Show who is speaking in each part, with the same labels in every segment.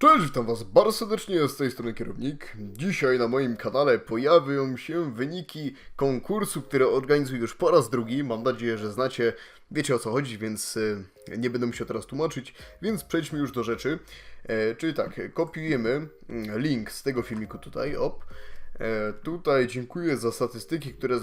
Speaker 1: Cześć, witam was bardzo serdecznie, z tej strony kierownik. Dzisiaj na moim kanale pojawią się wyniki konkursu, który organizuję już po raz drugi. Mam nadzieję, że znacie, wiecie o co chodzi, więc y, nie będę musiał teraz tłumaczyć, więc przejdźmy już do rzeczy. E, czyli tak, kopiujemy mm, link z tego filmiku tutaj, op. E, tutaj dziękuję za statystyki, które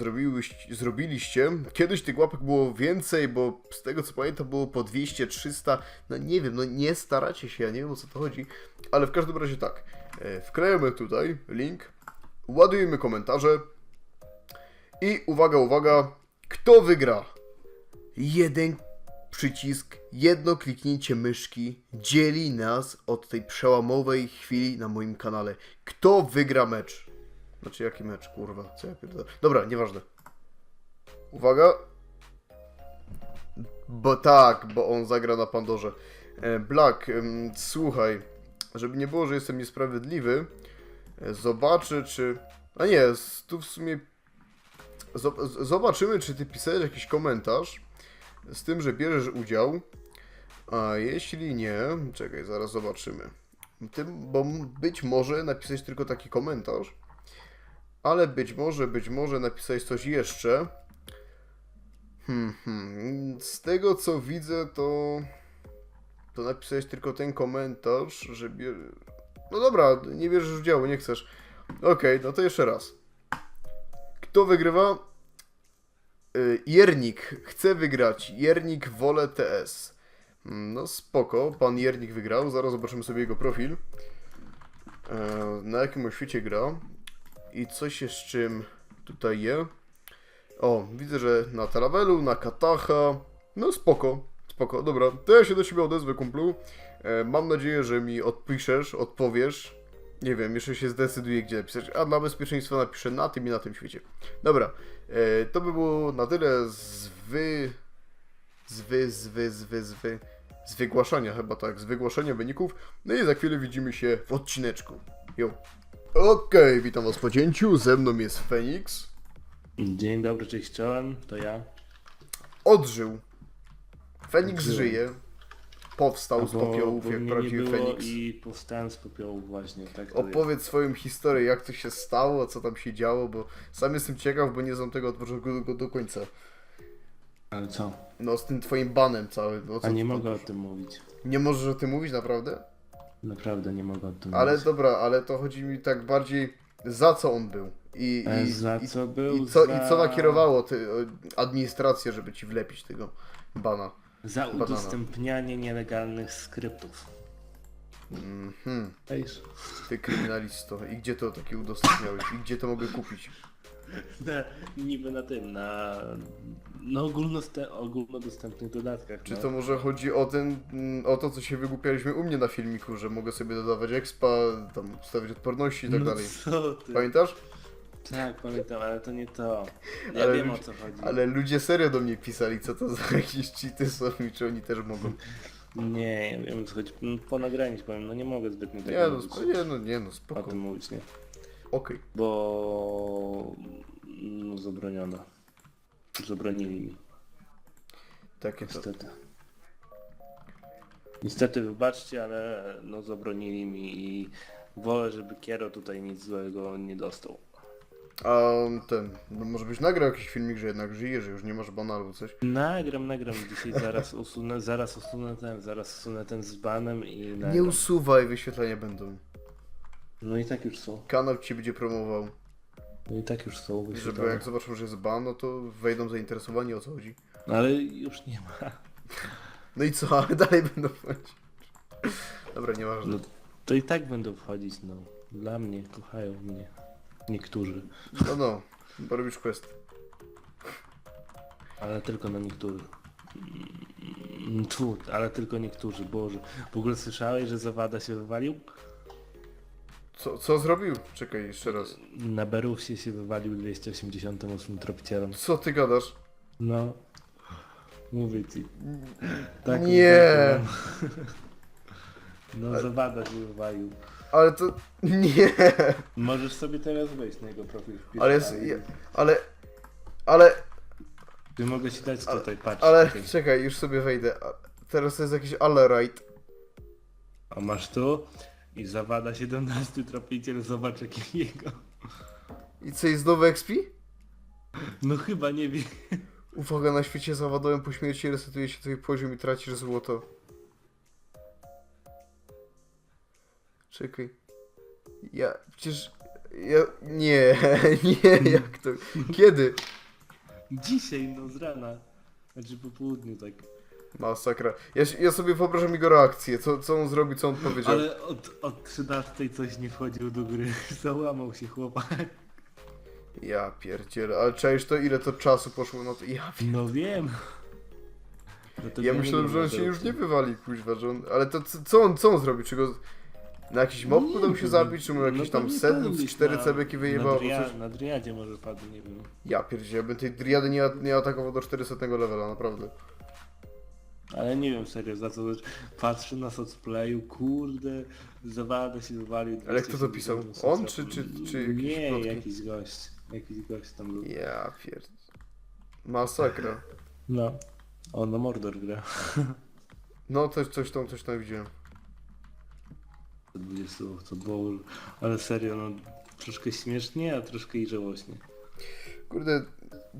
Speaker 1: zrobiliście. Kiedyś tych łapek było więcej, bo z tego co pamiętam było po 200, 300. No nie wiem, no nie staracie się, ja nie wiem o co to chodzi. Ale w każdym razie tak. E, wklejamy tutaj link, ładujemy komentarze i uwaga, uwaga, kto wygra? Jeden przycisk, jedno kliknięcie myszki dzieli nas od tej przełamowej chwili na moim kanale. Kto wygra mecz? Znaczy jaki mecz, kurwa, co ja pierdolę. Dobra, nieważne. Uwaga. Bo tak, bo on zagra na Pandorze. E, Black, słuchaj, żeby nie było, że jestem niesprawiedliwy, e, zobaczę czy... A nie, tu w sumie... Zobaczymy, czy ty pisałeś jakiś komentarz z tym, że bierzesz udział. A jeśli nie, czekaj, zaraz zobaczymy. Tym, bo być może napisać tylko taki komentarz, ale być może, być może napisać coś jeszcze. Hmm, hmm. Z tego co widzę, to. To napisałeś tylko ten komentarz, że bie... No dobra, nie bierzesz udziału, nie chcesz. Okej, no to jeszcze raz. Kto wygrywa? Y, Jernik chce wygrać. Jernik Wolę TS. Mm, No spoko, pan Jernik wygrał. Zaraz zobaczymy sobie jego profil. E, Na jakim oświecie gra. I co się z czym tutaj je. O, widzę, że na Taravelu, na Katacha. No spoko, spoko, dobra. To ja się do ciebie odezwę, kumplu. E, mam nadzieję, że mi odpiszesz, odpowiesz. Nie wiem, jeszcze się zdecyduję, gdzie napisać. A dla bezpieczeństwa napiszę na tym i na tym świecie. Dobra, e, to by było na tyle z wy... Z wy, z wy, z wy, z wy... Z wygłaszania chyba tak, z wygłaszania wyników. No i za chwilę widzimy się w odcineczku. Jo. Okej, witam was po cięciu. Ze mną jest Feniks.
Speaker 2: Dzień dobry, cześć czołem, to ja.
Speaker 1: Odżył. Feniks
Speaker 2: Odżyłem.
Speaker 1: żyje. Powstał z
Speaker 2: Bo-
Speaker 1: popiołów jak prawdziwy Feniks.
Speaker 2: I powstałem z popiołów właśnie, tak to
Speaker 1: Opowiedz swoją historię, jak to się stało, co tam się działo, bo sam jestem ciekaw, bo nie znam tego od początku do, do końca.
Speaker 2: jest. Ale co?
Speaker 1: No z tym twoim banem całym. No, co
Speaker 2: A nie
Speaker 1: to-
Speaker 2: mogę o tym mówić.
Speaker 1: Nie możesz o tym mówić, naprawdę?
Speaker 2: Naprawdę nie mogę o tym
Speaker 1: Ale
Speaker 2: mówić.
Speaker 1: dobra, ale to chodzi mi tak bardziej za co on był. I,
Speaker 2: E,
Speaker 1: i,
Speaker 2: za
Speaker 1: i,
Speaker 2: co był?
Speaker 1: I co,
Speaker 2: za...
Speaker 1: I co nakierowało ty, administrację, żeby ci wlepić tego bana?
Speaker 2: Za
Speaker 1: banana.
Speaker 2: udostępnianie nielegalnych skryptów.
Speaker 1: Mhm. Ty kryminalisto. I gdzie to takie udostępniałeś? I gdzie to mogę kupić?
Speaker 2: Na, niby na tym, na ogólnoste, ogólnodostępnych dodatkach.
Speaker 1: Czy
Speaker 2: no.
Speaker 1: to może chodzi o ten, mm, o to, co się wygłupialiśmy u mnie na filmiku, że mogę sobie dodawać expa, tam ustawiać odporności i tak
Speaker 2: no
Speaker 1: dalej.
Speaker 2: co ty?
Speaker 1: Pamiętasz?
Speaker 2: Tak, pamiętam, ale to nie to. Ja
Speaker 1: Ale
Speaker 2: wiem o co chodzi.
Speaker 1: Ale ludzie serio do mnie pisali, co to za jakieś cheaty są i czy oni też mogą.
Speaker 2: Nie, ja wiem o co chodzi. No, Po nagraniu powiem, no nie mogę zbytnio tego
Speaker 1: Nie no,
Speaker 2: mówić,
Speaker 1: nie no, nie no,
Speaker 2: o
Speaker 1: spoko.
Speaker 2: tym mówić, nie?
Speaker 1: Okej.
Speaker 2: Bo no zabroniono. Zabronili mi,
Speaker 1: Takie to.
Speaker 2: niestety. Niestety wybaczcie, ale no zabronili mi i wolę, żeby Kiero tutaj nic złego nie dostał.
Speaker 1: A ten, no może byś nagrał jakiś filmik, że jednak żyje, że już nie masz bana albo coś.
Speaker 2: Nagram, nagram dzisiaj, zaraz usunę, zaraz usunę ten, zaraz usunę ten z banem i nagram.
Speaker 1: Nie usuwaj, wyświetlenia będą.
Speaker 2: No i tak już są.
Speaker 1: Kanał ci będzie promował.
Speaker 2: No i tak już są
Speaker 1: Żeby jak zobaczą, że jest ban, no to wejdą zainteresowani o co chodzi.
Speaker 2: No ale już nie ma.
Speaker 1: No i co, ale dalej będą wchodzić. Dobra, nieważne.
Speaker 2: No to i tak będą wchodzić, no. Dla mnie, kochają mnie. Niektórzy.
Speaker 1: No no, bo robisz quest.
Speaker 2: Ale tylko na niektórych. Mm, Tfu, ale tylko niektórzy, Boże. W ogóle słyszałeś, że Zawada się wywalił?
Speaker 1: Co, co zrobił? Czekaj, jeszcze raz.
Speaker 2: Na Berufsie się wywalił 288 tropicielem.
Speaker 1: Co ty gadasz?
Speaker 2: No. Mówię ci. Tak
Speaker 1: Nie.
Speaker 2: No Zawada się wywalił.
Speaker 1: Ale to... Nie!
Speaker 2: Możesz sobie teraz wejść na jego profil. wpisz
Speaker 1: Ale jest... ja- Ale... Ale...
Speaker 2: Ty mogę ci dać tutaj, patrz.
Speaker 1: Ale...
Speaker 2: czekaj.
Speaker 1: Czekaj, już sobie wejdę. A- Teraz to jest jakiś Allerite.
Speaker 2: A masz tu? I zawada 17 tropiciel, zobacz jakiego.
Speaker 1: I co, jest nowy XP?
Speaker 2: No chyba nie wiem.
Speaker 1: Uwaga, na świecie zawadowym po śmierci resetuje się twój poziom i tracisz złoto. Czekaj. Ja, przecież... Ja... Nie, nie, jak to... Kiedy?
Speaker 2: Dzisiaj, no z rana. Znaczy po południu tak.
Speaker 1: Masakra. Ja, ja sobie wyobrażam jego reakcję, co, co on zrobi, co on powiedział.
Speaker 2: Ale od, od 13 coś nie wchodził do gry. Załamał się chłopak.
Speaker 1: Ja pierdzielę, ale czaisz to, ile to czasu poszło na to? Ja, pier-
Speaker 2: No wiem. No
Speaker 1: ja myślałem,
Speaker 2: wiem,
Speaker 1: że on się już nie wywali, kuźwa, że on... Ale to co, co on, co on zrobi? Czy go... Na jakiś mob
Speaker 2: Nie
Speaker 1: uda mu się
Speaker 2: wiem.
Speaker 1: zabić, czy mu jakiś
Speaker 2: No
Speaker 1: tam
Speaker 2: padł
Speaker 1: z
Speaker 2: gdzieś
Speaker 1: cztery
Speaker 2: na-
Speaker 1: cebeki wyjebał,
Speaker 2: na, dria, na driadzie może padł, nie wiem.
Speaker 1: Ja pierdzielę, ja bym tej driady nie, nie atakował do 400 levela, naprawdę.
Speaker 2: Ale nie wiem serio, za co patrzę na socplayu, kurde, zawada się wywalił.
Speaker 1: Ale kto to
Speaker 2: 270
Speaker 1: pisał? On, czy- czy- czy jakieś
Speaker 2: Nie,
Speaker 1: plotki?
Speaker 2: jakiś gość. Jakiś gość tam był.
Speaker 1: Ja pierd... Masakra.
Speaker 2: No. On na Mordor gra.
Speaker 1: No, coś, coś tam, coś tam widziałem.
Speaker 2: 20 to bowl. Ale serio, no troszkę śmiesznie, a troszkę i żałośnie.
Speaker 1: Kurde,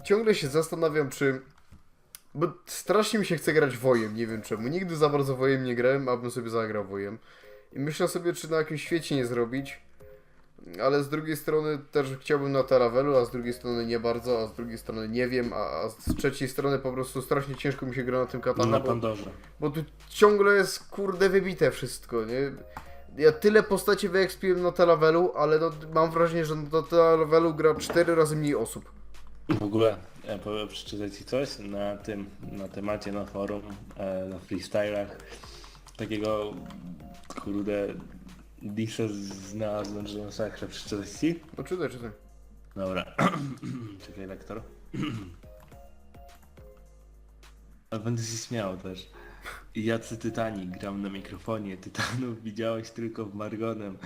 Speaker 1: ciągle się zastanawiam, czy... Bo strasznie mi się chce grać wojem, nie wiem czemu. Nigdy za bardzo wojem nie grałem, abym sobie zagrał wojem. I myślę sobie, czy na jakimś świecie nie zrobić. Ale z drugiej strony też chciałbym na Taravelu, a z drugiej strony nie bardzo, a z drugiej strony nie wiem, a, a z trzeciej strony po prostu strasznie ciężko mi się gra na tym katana,
Speaker 2: na
Speaker 1: bo,
Speaker 2: Pandorze.
Speaker 1: bo tu ciągle jest kurde wybite wszystko, nie? Ja tyle postaci wyekspiłem na Taravelu, ale no, mam wrażenie, że na Taravelu gra 4 razy mniej osób.
Speaker 2: W ogóle, ja powiem, przeczytać Ci coś na tym, na temacie, na forum, e, na freestylach. Takiego, kurde, disa znalazłem, że masakra. Przeczytać Ci?
Speaker 1: No czytaj, czytaj.
Speaker 2: Dobra. Czekaj, lektor. Ale będę się śmiał też. Jacy Tytani, gram na mikrofonie. Tytanów widziałeś tylko w Margonem.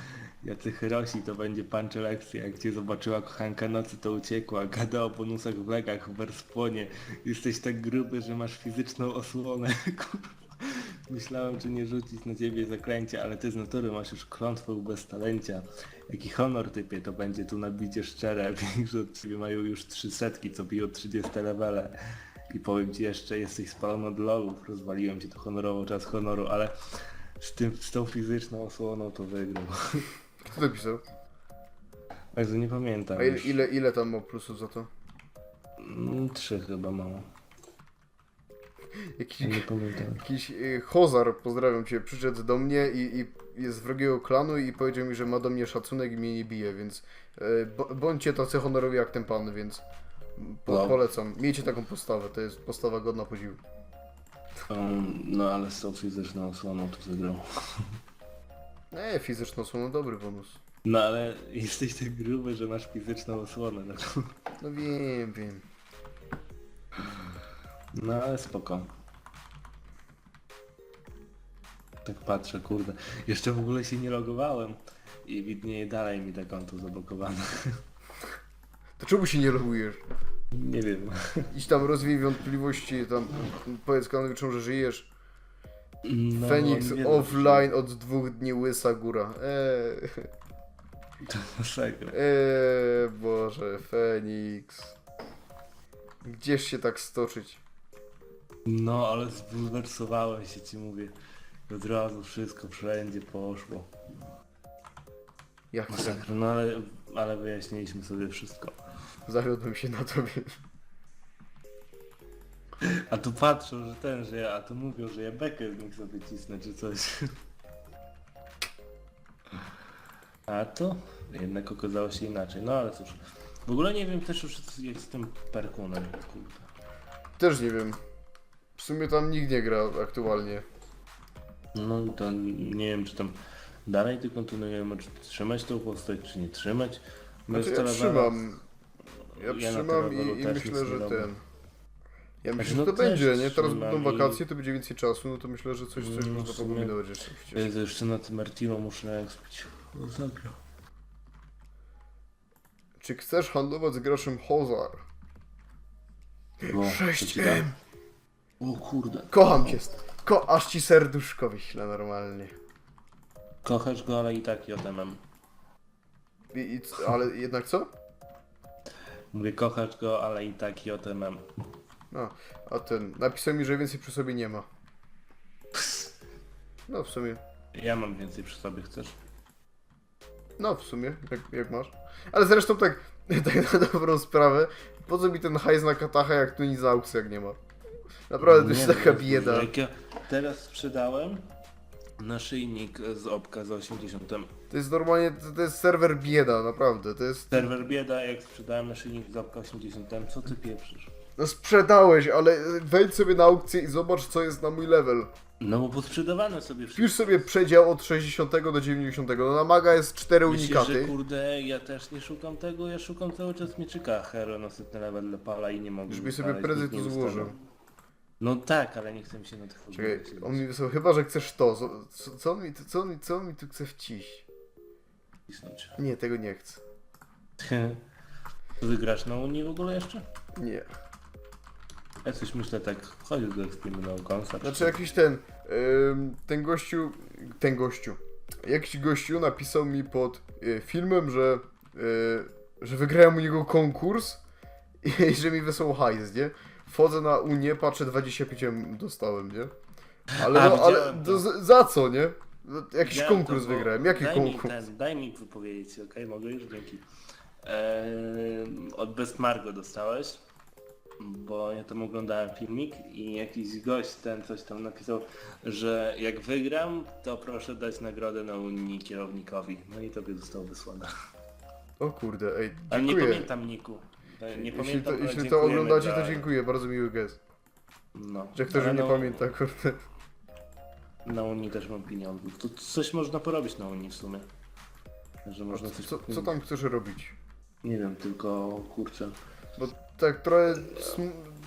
Speaker 2: Jacy Hiroshi, to będzie panczo lekcja. Jak cię zobaczyła kochanka nocy, to uciekła. Gada o bonusach w legach, w Werspłonie. Jesteś tak gruby, że masz fizyczną osłonę. Myślałem, czy nie rzucić na ciebie zaklęcia, ale ty z natury masz już klątwę bez talencia. Jaki honor typie, to będzie tu nabicie szczere. Większe od ciebie mają już trzy setki, co biją 30 levele. I powiem ci jeszcze, jesteś spalony od lolów. Rozwaliłem ci to honorowo, czas honoru, ale z, tym, z tą fizyczną osłoną to wygrał.
Speaker 1: Kto to pisał?
Speaker 2: Także nie pamiętam.
Speaker 1: A ile,
Speaker 2: już.
Speaker 1: ile, ile tam ma plusów za to?
Speaker 2: Mm, Trzy chyba mało.
Speaker 1: Jakiś,
Speaker 2: Nie pamiętam.
Speaker 1: jakiś y, Hozar, pozdrawiam cię, przyszedł do mnie i, i jest z wrogiego klanu i powiedział mi, że ma do mnie szacunek i mnie nie bije, więc y, bądźcie tacy honorowi jak ten pan, więc po,
Speaker 2: Wow.
Speaker 1: polecam. Miejcie taką postawę, to jest postawa godna podziwu.
Speaker 2: Um, no ale z tą fizyczną osłoną to wygrał.
Speaker 1: Nie, fizyczno są no dobry bonus.
Speaker 2: No ale jesteś tak gruby, że masz fizyczną osłonę. No,
Speaker 1: No wiem, wiem.
Speaker 2: no ale spoko. Tak patrzę, kurde. Jeszcze w ogóle się nie logowałem. I widnieje dalej mi te konto zablokowane.
Speaker 1: To czemu się nie logujesz?
Speaker 2: Nie wiem.
Speaker 1: Idź tam rozwij wątpliwości, tam powiedz klanowiczom, że żyjesz.
Speaker 2: No, nie
Speaker 1: offline od dwóch dni łysa góra. Eee,
Speaker 2: To masakra.
Speaker 1: eee, Boże, Fenix. Gdzież się tak stoczyć?
Speaker 2: No ale zbulwersowałem się ci mówię. Od razu wszystko wszędzie poszło.
Speaker 1: Jak to?
Speaker 2: Masakra, no ale, ale wyjaśniliśmy sobie wszystko.
Speaker 1: Zawiodłem się na tobie.
Speaker 2: A tu patrzą, że ten, że ja, a tu mówią, że ja bekę z nich sobie cisnę czy coś. A to jednak okazało się inaczej. No ale cóż. W ogóle nie wiem też już jak z tym perkunem, kurde.
Speaker 1: Też nie wiem. W sumie tam nikt nie gra aktualnie.
Speaker 2: No i to nie wiem czy tam dalej ty kontynuujemy, czy trzymać tą postać, czy nie trzymać. Bo
Speaker 1: Znaczy,
Speaker 2: jest
Speaker 1: ja
Speaker 2: Taravera-
Speaker 1: trzymam. Ja,
Speaker 2: na
Speaker 1: trzymam i, i
Speaker 2: też
Speaker 1: myślę,
Speaker 2: nic
Speaker 1: że
Speaker 2: robię.
Speaker 1: ten. Ja myślę,
Speaker 2: no
Speaker 1: że to
Speaker 2: też
Speaker 1: będzie, nie? Teraz będą
Speaker 2: i-
Speaker 1: wakacje, to będzie więcej czasu, no to myślę, że coś, coś
Speaker 2: No,
Speaker 1: można
Speaker 2: w sumie-
Speaker 1: pokombinować jeszcze przecież.
Speaker 2: Jezu, jeszcze na tym Martino muszę ekspić. No zagrał.
Speaker 1: Czy chcesz handlować z graczem Hozar?
Speaker 2: Bo,
Speaker 1: 6M.
Speaker 2: O kurde.
Speaker 1: Kocham cię. Ko aż ci serduszko wyślę normalnie.
Speaker 2: Kochasz go, ale i tak JMM.
Speaker 1: I, i, c- ale jednak co?
Speaker 2: Mówię, kochasz go, ale i tak JMM.
Speaker 1: No, a ten, napisał mi, że więcej przy sobie nie ma. No w sumie,
Speaker 2: Ja mam więcej przy sobie, chcesz?
Speaker 1: no w sumie, jak, jak masz. Ale zresztą tak, tak na dobrą sprawę, po co mi ten hajs na katacha, jak tu nic za aukcjach nie ma? Naprawdę, to jest
Speaker 2: Nie,
Speaker 1: taka
Speaker 2: no,
Speaker 1: bieda.
Speaker 2: Jak ja teraz sprzedałem naszyjnik z Opka za 80.
Speaker 1: To jest normalnie, to, to jest serwer bieda, naprawdę, to jest...
Speaker 2: Serwer bieda, jak sprzedałem naszyjnik z Opka 80. Co ty pieprzysz?
Speaker 1: No sprzedałeś, ale wejdź sobie na aukcję i zobacz, co jest na mój level.
Speaker 2: No bo posprzedawane sobie wszystko.
Speaker 1: Wpisz sobie przedział od 60 do 90. No na maga jest 4
Speaker 2: Myślisz,
Speaker 1: unikaty.
Speaker 2: że kurde, ja też nie szukam tego, ja szukam cały czas mieczyka Hero na setny level dla pala i nie mogę
Speaker 1: Żebyś sobie
Speaker 2: znaleźć, nie ustawiał.
Speaker 1: złożył.
Speaker 2: No tak, ale nie chcę mi się na tych
Speaker 1: Czekaj, on mi wysłał, chyba, że chcesz to. Co, co, mi, tu- co, mi, co mi tu chce wciść? Nie, tego nie chcę.
Speaker 2: Wygrasz na Unii w ogóle jeszcze?
Speaker 1: Nie.
Speaker 2: Ja coś myślę tak, chodź do Extreme no.
Speaker 1: Znaczy jakiś ten, ym, ten gościu, ten gościu, jakiś gościu napisał mi pod y, filmem, że, y, że wygrałem u niego konkurs i że mi wysłał hajs, nie? Wchodzę na Unię, patrzę 25 M dostałem, nie? Ale,
Speaker 2: A,
Speaker 1: no, ale
Speaker 2: widziałem to.
Speaker 1: za co, nie? No, Jakiś
Speaker 2: Widziałem
Speaker 1: konkurs
Speaker 2: to, bo-
Speaker 1: wygrałem. Jaki
Speaker 2: daj
Speaker 1: konkurs?
Speaker 2: Mi ten, daj mi wypowiedzieć, okej? Mogę już? Dzięki. Eee, od Best Margo dostałeś, bo ja tam oglądałem filmik i jakiś gość ten coś tam napisał, że jak wygram, to proszę dać nagrodę na Unii kierownikowi. No i tobie zostało wysłane.
Speaker 1: O kurde, ej,
Speaker 2: Ale nie
Speaker 1: dziękuję.
Speaker 2: pamiętam Niku. Nie
Speaker 1: jeśli
Speaker 2: pamiętam,
Speaker 1: to,
Speaker 2: ale
Speaker 1: jeśli to
Speaker 2: dziękujemy
Speaker 1: oglądacie,
Speaker 2: za-
Speaker 1: to dziękuję, bardzo miły gest.
Speaker 2: No.
Speaker 1: Że ktoś
Speaker 2: Ale
Speaker 1: nie
Speaker 2: no,
Speaker 1: pamięta, kurde.
Speaker 2: Na Unii też mam pieniądze. To coś można porobić na Unii w sumie. Że można coś
Speaker 1: Co, co tam chcesz robić?
Speaker 2: Nie wiem, tylko kurczę.
Speaker 1: Bo tak trochę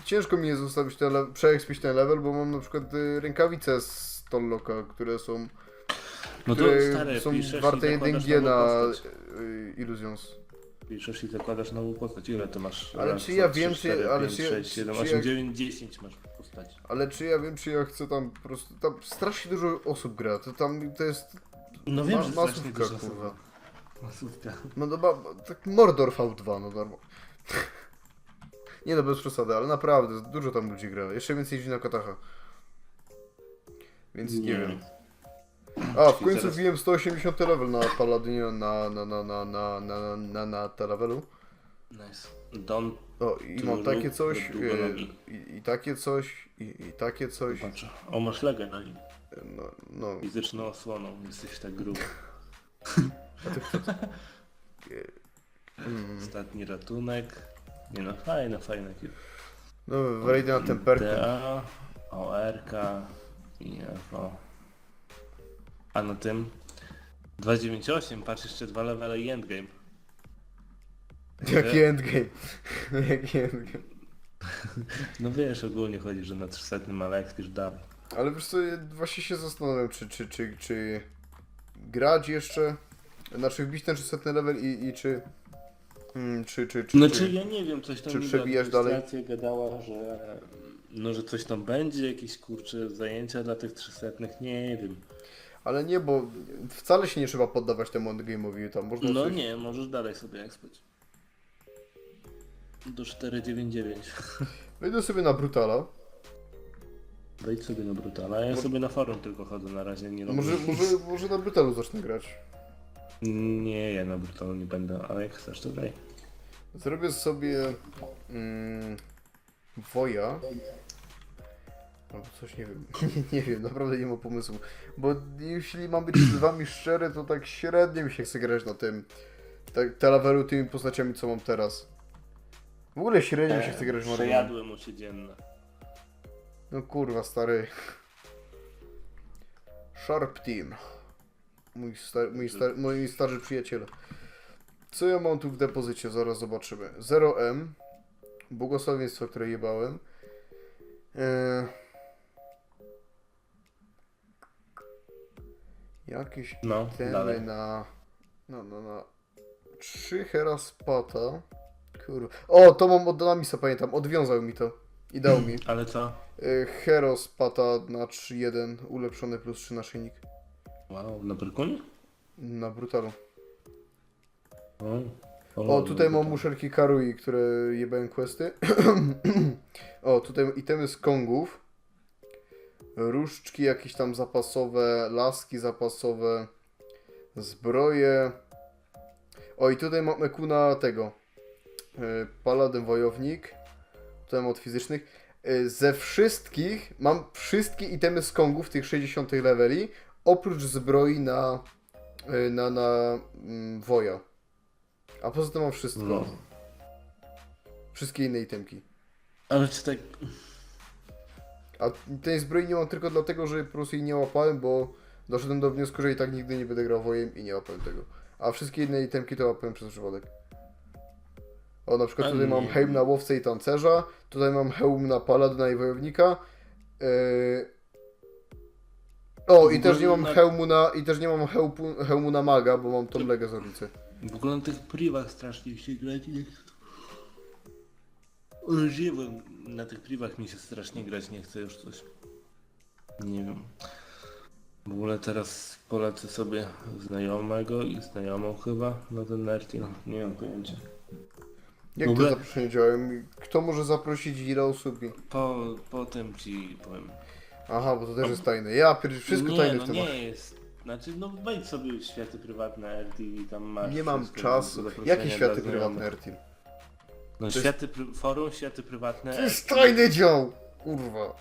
Speaker 1: ciężko mi jest ustawić ten le- przeekspić ten level, bo mam na przykład y, rękawice z Tolloka, które są,
Speaker 2: No to
Speaker 1: które
Speaker 2: stary,
Speaker 1: są
Speaker 2: piszesz
Speaker 1: warte
Speaker 2: i zakładasz
Speaker 1: 1G
Speaker 2: nową
Speaker 1: na y, Illusions.
Speaker 2: Piszesz i zakładasz nową postać. Ile to masz?
Speaker 1: Ale
Speaker 2: Raz,
Speaker 1: czy ja wiem, czy- ale
Speaker 2: pięć,
Speaker 1: czy ja-
Speaker 2: sześć, siedem,
Speaker 1: czy
Speaker 2: osiem,
Speaker 1: jak-
Speaker 2: dziewięć, dziesięć masz postać.
Speaker 1: Ale czy ja wiem, czy ja chcę tam po prostu, tam strasznie dużo osób gra, to tam, to jest
Speaker 2: No wiem,
Speaker 1: ma-
Speaker 2: że
Speaker 1: masówka, kurwa.
Speaker 2: Masówka.
Speaker 1: No dobra, tak Mordor V2, no darmo. Nie no, bez przesady, ale naprawdę, dużo tam ludzi gra. Jeszcze więcej jeździ na Katacha. Więc nie, wiem. A, w końcu
Speaker 2: zaraz-
Speaker 1: wbiłem 180 level na Paladynie, na, na, na, na, na, na, na, na levelu.
Speaker 2: Nice. Don,
Speaker 1: O, i
Speaker 2: Ty
Speaker 1: mam takie coś, e, i, i takie coś, i, i takie coś.
Speaker 2: patrzę. O, masz legę na nim.
Speaker 1: No, no.
Speaker 2: Fizyczną osłoną. Jesteś tak gruby.
Speaker 1: Mm.
Speaker 2: Ostatni ratunek. Nie no, fajne, fajne.
Speaker 1: No, wejdę na temperkę.
Speaker 2: DA, ORK i FO. A na tym 298, patrz jeszcze dwa levele i endgame.
Speaker 1: Jaki endgame. Jaki endgame.
Speaker 2: No wiesz, ogólnie chodzi, że na 300 ale jak już dalej.
Speaker 1: Ale wiesz co, ja właśnie się zastanawiam, czy, czy, czy, czy grać jeszcze, znaczy wbić ten 300 level i, i czy, mm, czy, czy, czy,
Speaker 2: Znaczy
Speaker 1: czy,
Speaker 2: ja nie wiem, coś tam
Speaker 1: czy przebijasz dalej?
Speaker 2: administracja gadała, że no, że coś tam będzie, jakieś kurcze zajęcia dla tych 300, nie wiem.
Speaker 1: ale nie, bo wcale się nie trzeba poddawać temu endgame'owi, tam można
Speaker 2: No
Speaker 1: coś,
Speaker 2: nie, możesz dalej sobie ekspać. Do 499.
Speaker 1: wejdę sobie na Brutala,
Speaker 2: Wejdź sobie na Brutala, ja sobie na forum tylko chodzę na razie, nie robię
Speaker 1: może, może, może na Brutalu zacznę grać.
Speaker 2: Nie, ja na Brutalu nie będę, ale jak chcesz to graj.
Speaker 1: Zrobię sobie mm, Woja. Albo coś nie wiem. nie wiem, naprawdę nie mam pomysłu. Bo jeśli mam być z wami szczery, to tak średnio mi się chce grać na tym. Tak, te levelu tymi postaciami, co mam teraz. W ogóle średnio mi się chce grać w Marionem.
Speaker 2: Przejadły mu się dzienne.
Speaker 1: No kurwa, stary. Sharp Team. Mój, sta mój, sta moi starzy przyjaciele. Co ja mam tu w depozycie? Zaraz zobaczymy. 0M. Błogosławieństwo, które jebałem. Eee... Jakieś
Speaker 2: No,
Speaker 1: temy
Speaker 2: dalej.
Speaker 1: na... No, no, na... 3 Heraspata. Kurwa. O, to mam od Namisa, pamiętam. Odwiązał mi to. I dał mi.
Speaker 2: Ale co?
Speaker 1: Y, Heros Pata na 3.1 ulepszony plus 3 naszyjnik.
Speaker 2: Wow, na Brykunie?
Speaker 1: Na brutalu.
Speaker 2: O,
Speaker 1: tutaj mam muszelki Karui, które jebałem questy. o, tutaj itemy z Kongów. Różdżki jakieś tam zapasowe, laski zapasowe, zbroje. O, i tutaj mam Ekuna tego. Yy, Paladyn Wojownik. Tutaj mam od fizycznych. Yy, Ze wszystkich mam wszystkie itemy z Kongów, tych 60 leveli, oprócz zbroi na, yy, na, na mm, Woja. A poza tym mam wszystko.
Speaker 2: No.
Speaker 1: Wszystkie inne itemki.
Speaker 2: Ale czy tak...
Speaker 1: A tej zbroi nie mam tylko dlatego, że po prostu jej nie łapałem, bo doszedłem do wniosku, że i tak nigdy nie będę grał wojem i nie łapałem tego. A wszystkie inne itemki to łapałem przez przypadek. O, na przykład tutaj mam hełm na łowcę i tancerza, tutaj mam hełm na paladyna i wojownika. Yy... O, i też nie mam
Speaker 2: na-
Speaker 1: hełmu na, i też nie mam hełmu, hełmu na maga, bo mam tą legę z ulicy.
Speaker 2: W ogóle na tych privach strasznie się grać nie chce. Na tych privach mi się strasznie grać nie chce już coś. Nie wiem. W ogóle teraz polecę sobie znajomego i znajomą chyba na ten Nertil. Nie mam pojęcia.
Speaker 1: Jak to zaproszenie działa? Kto może zaprosić ile osób?
Speaker 2: Po, potem ci powiem.
Speaker 1: Aha, bo to też jest tajne. Ja pierd... wszystko
Speaker 2: nie,
Speaker 1: tajne
Speaker 2: no
Speaker 1: w tym.
Speaker 2: nie jest. Znaczy, no wejdź sobie w światy prywatne RT i tam masz.
Speaker 1: Nie mam
Speaker 2: wszystko,
Speaker 1: czasu. Jakie światy
Speaker 2: dla
Speaker 1: prywatne
Speaker 2: znajomych. No
Speaker 1: jest-
Speaker 2: światy, pry... forum, światy prywatne.
Speaker 1: To jest tajny dział! Kurwa.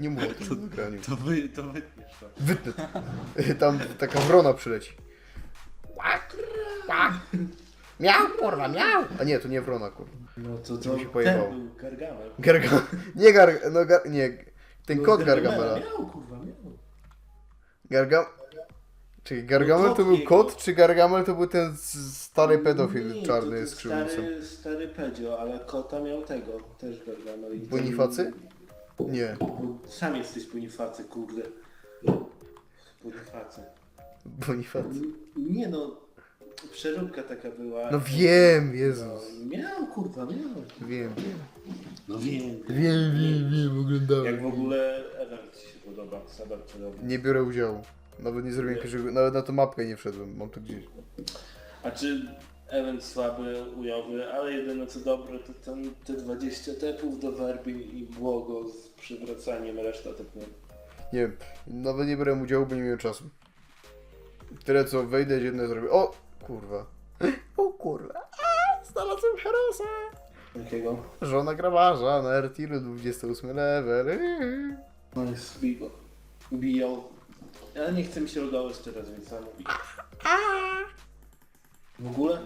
Speaker 1: Nie mów o tym w nagraniu.
Speaker 2: To wy, to wytniesz to.
Speaker 1: Wytnę to. Tam taka wrona przyleci. Łak, łak. Miał, kurwa, miał! A nie, to nie wrona, kurwa.
Speaker 2: No to
Speaker 1: To mi się
Speaker 2: to
Speaker 1: pojebało.
Speaker 2: ten był Gargamel.
Speaker 1: Garga... Nie gar... No gar... Nie. Ten
Speaker 2: No,
Speaker 1: kot
Speaker 2: Gargamela.
Speaker 1: Gargamela.
Speaker 2: Miał, kurwa, miał.
Speaker 1: Gargam... Czyli Gargamel to był kot, czy Gargamel to był ten stary pedofil
Speaker 2: Nie,
Speaker 1: czarny
Speaker 2: to ten
Speaker 1: z krzywnicą?
Speaker 2: Stary, stary pedzio, ale kota miał tego, też Gargamel. I ten-
Speaker 1: Bonifacy? Nie.
Speaker 2: Sam jesteś Bonifacy, kurde. Bonifacy.
Speaker 1: Bonifacy.
Speaker 2: Nie no, przeróbka taka była.
Speaker 1: No wiem,
Speaker 2: No,
Speaker 1: Jezus.
Speaker 2: miał, kurwa, miał.
Speaker 1: Wiem, wiem.
Speaker 2: No wiem.
Speaker 1: Wiem, wiem, wiem, oglądałem.
Speaker 2: Jak w ogóle event ci się podoba, Sabat podoba.
Speaker 1: Nie biorę udziału. Nawet nie zrobiłem pierwszego, nawet na tą mapkę nie wszedłem, mam to gdzieś.
Speaker 2: A czy event słaby, ujowy, ale jedyne co dobre to ten, te 20 tepów do werby i błogo z przywracaniem, reszta tak nie.
Speaker 1: Wiem, nawet nie biorę udziału, bo nie miałem czasu. Tyle co wejdę, jedno zrobię. O! Kurwa. O kurwa. A, Znalazłem Herosa!
Speaker 2: Jakiego?
Speaker 1: Żona grabarza na Ertilu 28 level.
Speaker 2: No jest bigo. Bijał. Ale nie chce mi się logować teraz, więc sam mówię. W ogóle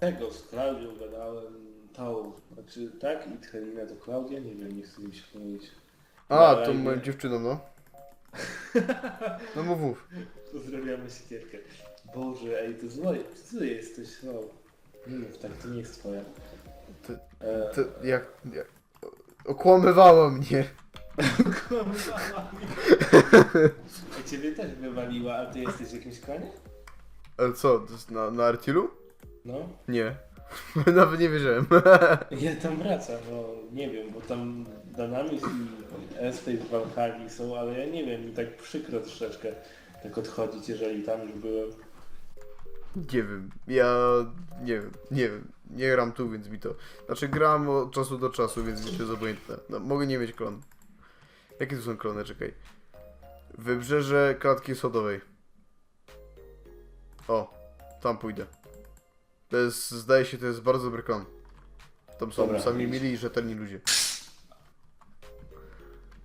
Speaker 2: tego z Klaudią gadałem, tą, znaczy tak, i Tchelinę to Klaudia, nie wiem, nie chcę mi się pomylić.
Speaker 1: A,
Speaker 2: nie.
Speaker 1: moją dziewczyną, no. No mów, mów.
Speaker 2: Pozdrawiamy siekierkę. Boże, ej, ty zły, ty zły jesteś, no. Nie mów tak, to nie jest twoja.
Speaker 1: Ty-
Speaker 2: E,
Speaker 1: To jak, jak... Okłamywała mnie.
Speaker 2: Kłamywała mnie. A ciebie też wywaliła, a ty jesteś w jakimś klanie?
Speaker 1: Ale co, to jest na, na Ertilu?
Speaker 2: No.
Speaker 1: Nie. Nawet nie wiedziałem.
Speaker 2: Ja tam wracam, no nie wiem, bo tam Danamis i Estate w Valhalla są, ale ja nie wiem, mi tak przykro troszeczkę tak odchodzić, jeżeli tam już byłem.
Speaker 1: Nie wiem, ja nie wiem, nie wiem, nie gram tu, więc mi to... Znaczy gram od czasu do czasu, więc mi to jest obojętne. No, mogę nie mieć klon. Jakie tu są klony, czekaj. Wybrzeże Klatki Sodowej. O, tam pójdę. To jest, zdaje się, to jest bardzo dobry klon. Tam są
Speaker 2: Dobra,
Speaker 1: sami
Speaker 2: idź.
Speaker 1: mili i rzetelni ludzie.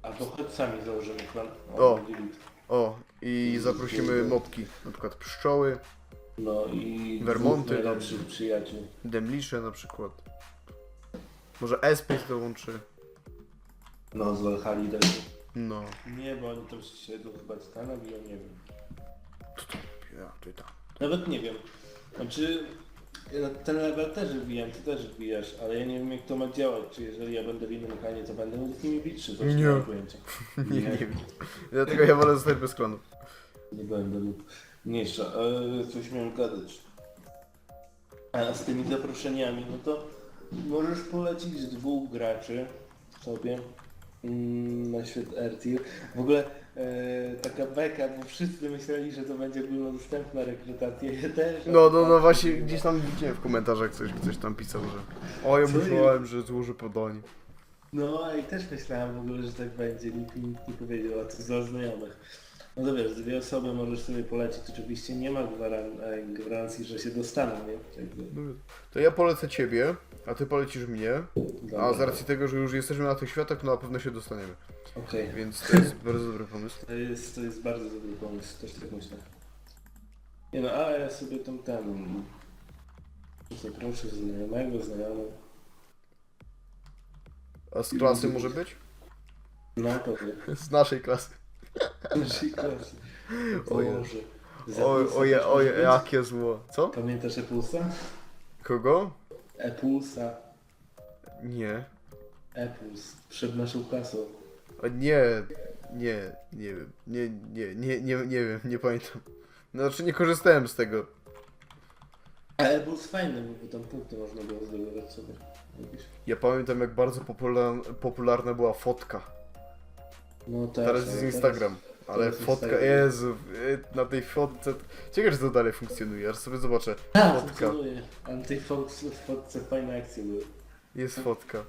Speaker 2: Albo choć sami założymy klan.
Speaker 1: O. O, i zaprosimy mopki, na przykład pszczoły,
Speaker 2: No i
Speaker 1: Vermonty,
Speaker 2: dwóch najlepszych przyjaciół.
Speaker 1: demlisze na przykład. Może Espace dołączy.
Speaker 2: No z Valhalla też.
Speaker 1: No.
Speaker 2: Nie, bo oni tam się do chyba Stana biją, nie wiem.
Speaker 1: Ja, ty tam.
Speaker 2: Nawet nie wiem. Znaczy, ja ten level też wbijam, ty też wbijasz, ale ja nie wiem jak to ma działać. Czy jeżeli ja będę w innym klanie, to będę z nimi bić, czy coś?
Speaker 1: Nie.
Speaker 2: mam pojęcia.
Speaker 1: Nie, nie wiem. Dlatego ja wolę zostać bez klonu.
Speaker 2: Nie będę mógł. Mniejsza, coś miałem gadać. A z tymi zaproszeniami, no to możesz polecić dwóch graczy sobie mm, na świat RT. W ogóle e, taka beka, bo wszyscy myśleli, że to będzie ogólnodostępna rekrutacja. Ja też.
Speaker 1: No, no, no właśnie gdzieś tam widziałem w komentarzach coś, ktoś tam pisał, że o ja
Speaker 2: Co
Speaker 1: myślałem, że złożę podanie.
Speaker 2: No i też myślałem w ogóle, że tak będzie. Nikt, nikt nie powiedział, a co za znajomych. No to wiesz, dwie osoby możesz sobie polecić. Oczywiście nie ma gwaran e, gwarancji, że się dostaną, nie? Jakby,
Speaker 1: No, To ja polecę ciebie, a ty polecisz mnie, a
Speaker 2: dobra.
Speaker 1: z racji tego, że już jesteśmy na tych światach, to na pewno się dostaniemy.
Speaker 2: Okej.
Speaker 1: Więc to jest bardzo dobry pomysł.
Speaker 2: To jest, to jest bardzo dobry pomysł, też tak myślę. Nie no, a ja sobie tam ten... Zaproszę znajomego, znajomą.
Speaker 1: A z klasy może być?
Speaker 2: No pewnie.
Speaker 1: Z naszej klasy.
Speaker 2: Naszej klasy. Boże.
Speaker 1: Oj, oje, oje, jakie zło. Co?
Speaker 2: Pamiętasz Epulsa?
Speaker 1: Kogo?
Speaker 2: Epulsa.
Speaker 1: Nie.
Speaker 2: Epuls. Przed naszą klasą.
Speaker 1: O, nie, nie, nie wiem. Nie, nie, nie, nie, nie wiem, nie pamiętam. Znaczy nie korzystałem z tego.
Speaker 2: A Epuls fajny, bo tam punkty można było zdobywać sobie. Jakieś.
Speaker 1: Ja pamiętam jak bardzo popularna, popularna była fotka.
Speaker 2: No tak.
Speaker 1: Teraz jest Instagram. Ale
Speaker 2: teraz
Speaker 1: fotka,
Speaker 2: Instagram.
Speaker 1: Jezu, e, na tej fotce... Ciekawe, czy to dalej funkcjonuje, aż sobie zobaczę.
Speaker 2: Tak,
Speaker 1: Fotka.
Speaker 2: funkcjonuje. A na tej fot- fotce fajne akcje były.
Speaker 1: Jest fotka.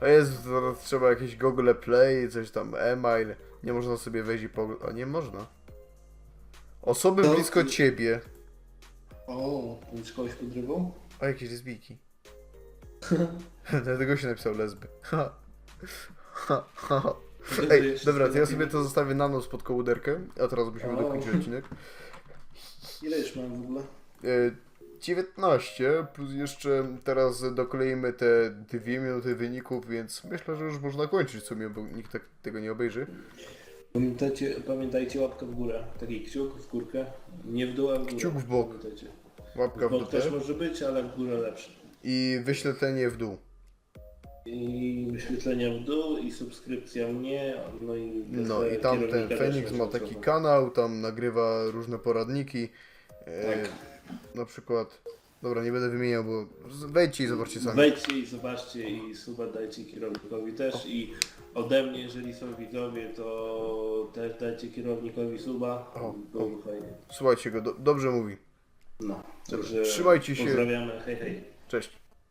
Speaker 1: A jest, teraz trzeba jakieś Google Play, coś tam, e-mail. Nie można sobie wejść i po... A nie można. Osoby
Speaker 2: To-
Speaker 1: blisko ciebie.
Speaker 2: O, już kogoś podrywał?
Speaker 1: A jakieś lesbijki. Dlatego się napisał lesby. Ha, ha, ha. Ej, dobra, to ja
Speaker 2: sobie
Speaker 1: to zostawię na noc pod kołuderkę, a teraz musimy
Speaker 2: O.
Speaker 1: dokończyć odcinek.
Speaker 2: Ile już mam w ogóle?
Speaker 1: E, 19, plus jeszcze teraz dokleimy te dwie minuty wyników, więc myślę, że już można kończyć w sumie, bo nikt tak tego nie obejrzy.
Speaker 2: Pamiętajcie, pamiętajcie łapkę w górę. Taki kciuk w górkę. Nie w dół, a w górę.
Speaker 1: Kciuk w bok.
Speaker 2: Pamiętajcie.
Speaker 1: Łapka
Speaker 2: W
Speaker 1: w
Speaker 2: bok
Speaker 1: dupę
Speaker 2: też może być, ale w górę lepsze.
Speaker 1: i wyświetlenie w dół.
Speaker 2: I wyświetlenia w dół, i subskrypcja mnie, no i...
Speaker 1: No i tam ten
Speaker 2: kierownika
Speaker 1: Fenix
Speaker 2: też
Speaker 1: ma taki kanał, tam nagrywa różne poradniki. E,
Speaker 2: Tak.
Speaker 1: Na przykład, dobra, nie będę wymieniał, bo z- wejdźcie i zobaczcie sami.
Speaker 2: Wejdźcie i zobaczcie i suba dajcie kierownikowi też i ode mnie, jeżeli są widzowie, to też dajcie kierownikowi suba,
Speaker 1: O,
Speaker 2: byłoby fajnie.
Speaker 1: Słuchajcie go, do, dobrze mówi.
Speaker 2: No,
Speaker 1: Dobra, trzymajcie się.
Speaker 2: Pozdrawiamy, hej hej.
Speaker 1: Cześć.